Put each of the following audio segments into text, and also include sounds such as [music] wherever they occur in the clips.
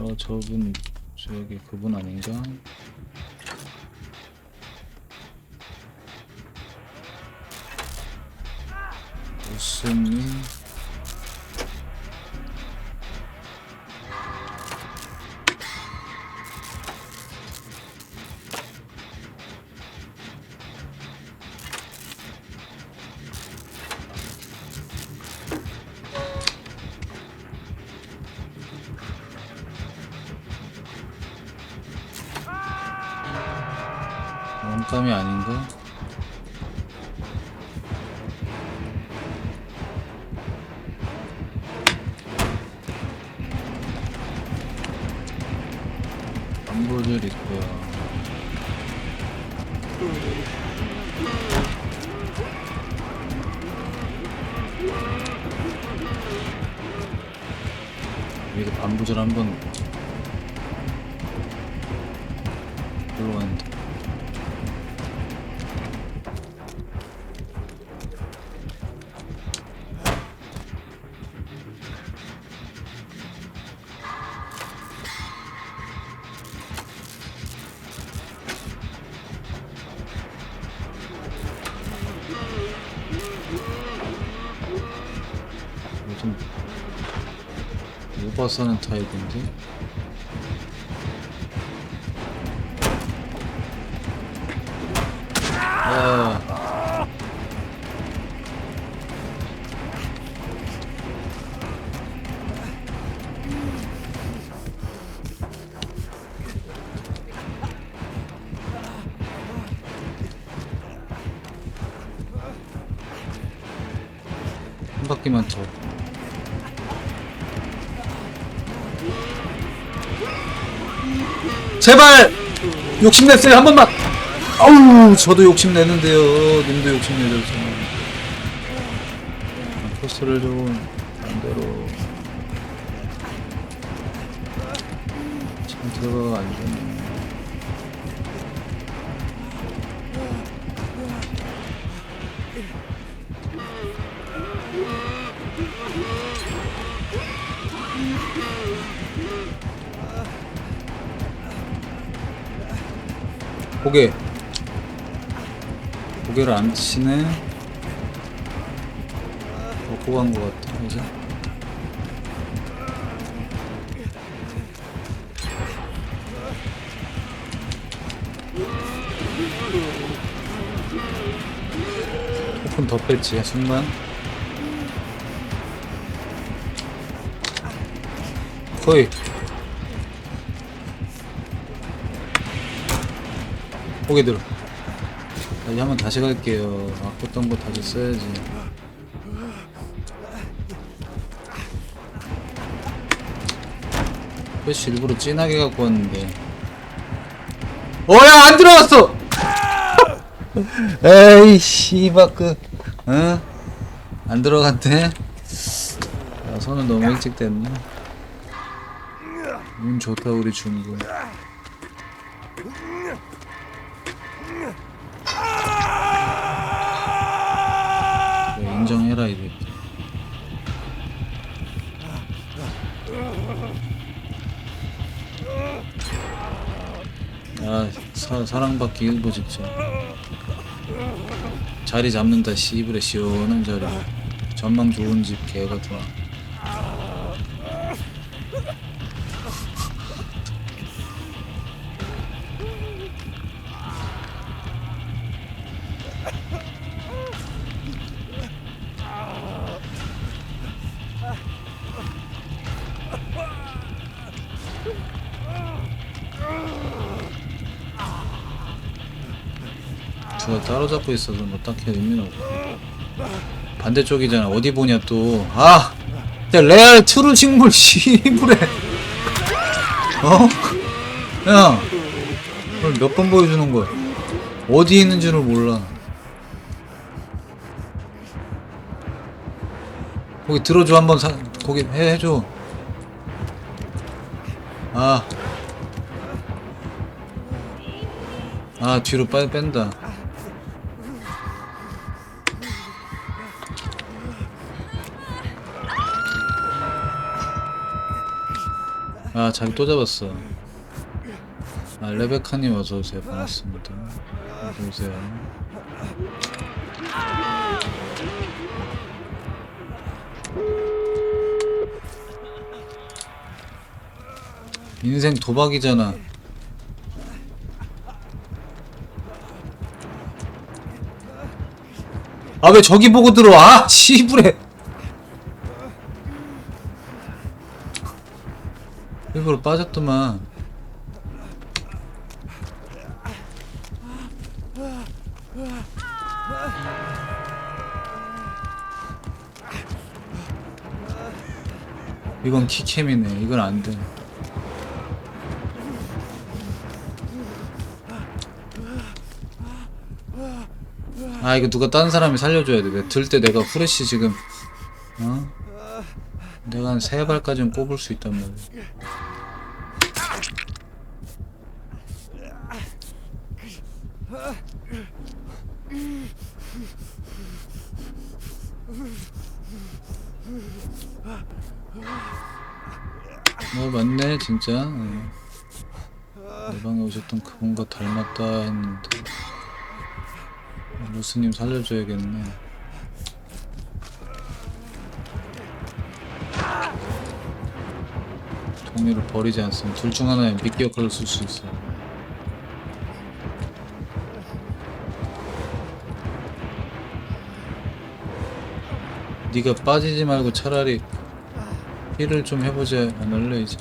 어 저분 저기 그분 아닌가? 무슨님 원감이 아닌가? 안보줄 있고요. 여기도 반부절 한번 올라왔는데 요즘 오버서는 타입인데? 아. 한 바퀴만 더 제발! 욕심냈어요 한 번만! 아우 저도 욕심내는데요. 님도 욕심내죠 코스를 좀 반대로. 참 들어가가 안 되네 고개. 고개를 안 치네. 먹고 간 것 같아 이제. 오픈 더 뺐지 순간. 거의 고개 들어. 다시 한번 다시 갈게요. 아꼈던 거 다시 써야지. 패시 일부러 진하게 갖고 왔는데. 어야 안 들어갔어! [laughs] 에이 씨발 그 응? 안 들어갔대? 야, 손은 너무 일찍 댔네. 운 좋다 우리 그 인정해라 이거 야 사, 사랑받기 일보 직전 자리 잡는다 씨부레 시원한 자리. 전망 좋은 집 개같은 누가 따로 잡고 있어서 뭐 딱히 의미는 없고. 반대쪽이잖아. 어디 보냐 또아! 레알 트루 식물 [laughs] 씨부레. 어? 야! 그걸 몇 번 보여주는 거야? 어디 있는지를 몰라. 거기 들어줘 한번 사 거기 해, 해줘. 아. 아, 뒤로 빨리 뺀다. 아 자기 또 잡았어. 아 레베카님 어서오세요. 반갑습니다. 어서오세요. 인생 도박이잖아. 아 왜 저기 보고 들어와? [laughs] 씨부레 일부러 빠졌더만 이건 키캠이네 이건 안돼 아 이거 누가 다른 사람이 살려줘야 돼. 들 때 내가 후레쉬 지금 어? 내가 한 세 발까지는 꼽을 수 있단 말이야. 어 맞네 진짜. 어. 내 방에 오셨던 그분과 닮았다 했는데. 루스님 살려줘야겠네. 동료를 버리지 않습니다. 둘중 하나에 미끼 역할을 쓸 수 있어요. 네가 빠지지 말고 차라리 힐을 좀 해보지 않을래 이제?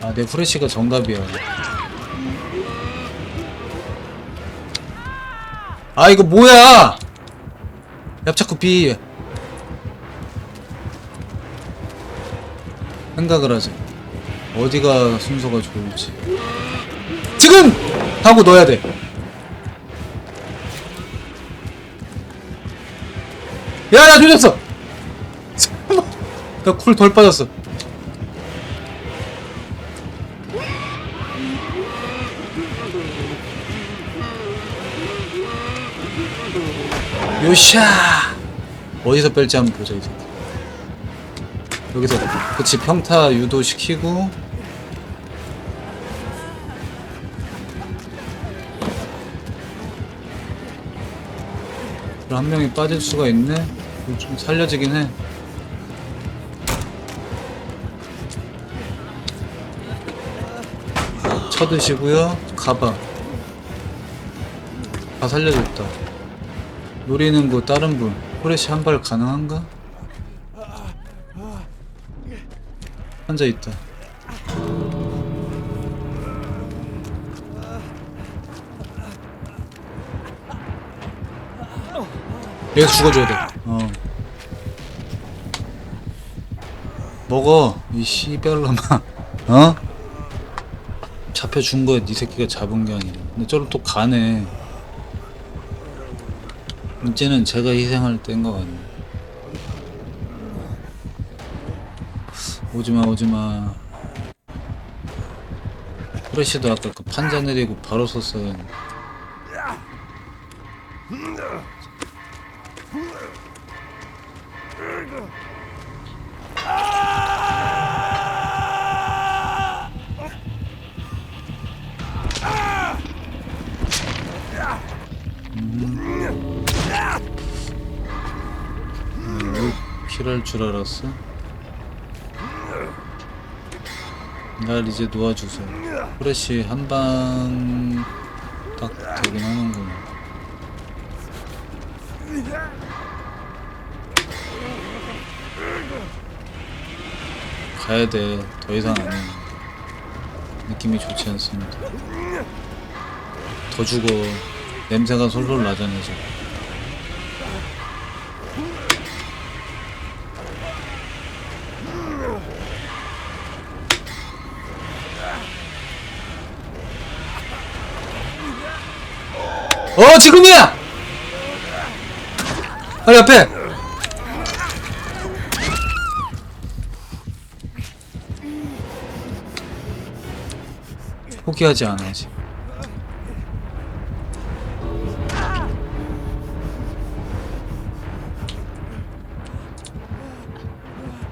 아, 내 후레쉬가 정답이야. 아, 이거 뭐야! 비. 생각을 하자. 어디가 순서가 좋을지. 지금! 하고 넣어야 돼. 야, 야, 조졌어! [laughs] 나 쿨 덜 빠졌어. 요샤 어디서 뺄지 한번 보자 이제 여기서 그치 평타 유도시키고. 한 명이 빠질 수가 있네. 좀 살려지긴 해. 쳐드시고요. 가봐 다 살려줬다. 노리는 거 다른 분. 후레쉬 한발 가능한가? 앉아 있다. 여기서 죽어줘야 돼. 어. 먹어 이 씨별놈아. 어? 잡혀준 거야 네 새끼가 잡은 게 아니라. 근데 저를 또 가네. 이제는 제가 희생할 때인 것 같네. 오지마 오지마. 후레쉬도 아까 그 판자 내리고 바로 섰어야 했는데. 킬할 줄 알았어? 날 이제 놓아주세요. 후레쉬 한방 딱 되긴 하는구나. 가야 돼. 더 이상 안 해. 느낌이 좋지 않습니다. 더 죽어. 냄새가 솔솔 나잖아, 이 어 지금이야! 빨리 앞에! 포기하지 않아 아직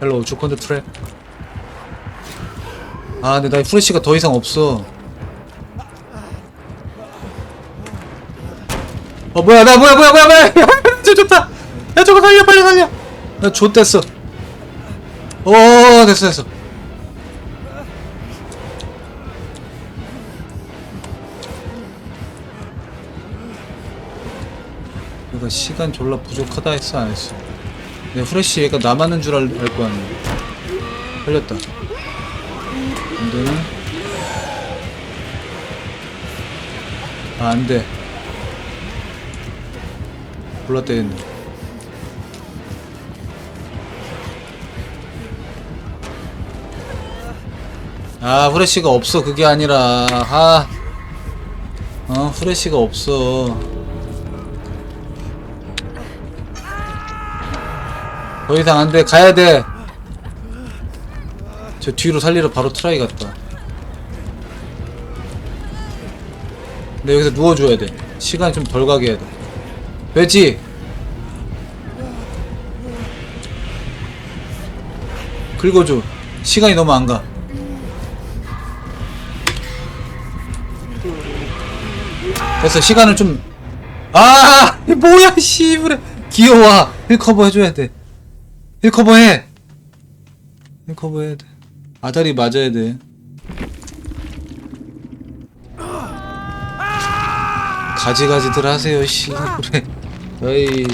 헬로 주컨드 트랩 아 근데 나 프레쉬가 더 이상 없어 뭐야 나 뭐야 뭐야 뭐야 뭐야. [laughs] 저 좋다. 야 저거 살려 빨리 살려. 나 좆됐어. 오 됐어 됐어. 내가 시간 졸라 부족하다 했어 안 했어? 내 후레쉬 얘가 남았는 줄알거 아니야. 걸렸다. 안되네 아 안돼 골라 때렸네 아 후레쉬가 없어 그게 아니라 아 어, 후레쉬가 없어 더 이상 안 돼. 가야 돼. 저 뒤로 살리러 바로 트라이 갔다. 근데 여기서 누워줘야 돼. 시간 좀 덜 가게 해야 돼. 되지? 긁어줘. 시간이 너무 안 가. 됐어. 시간을 좀. 아! 이 뭐야, 씨부레. 귀여워. 힐 커버 해줘야 돼. 힐 커버해. 힐 커버해야 돼. 아다리 맞아야 돼. 가지가지들 하세요, 씨. 그래. 어이.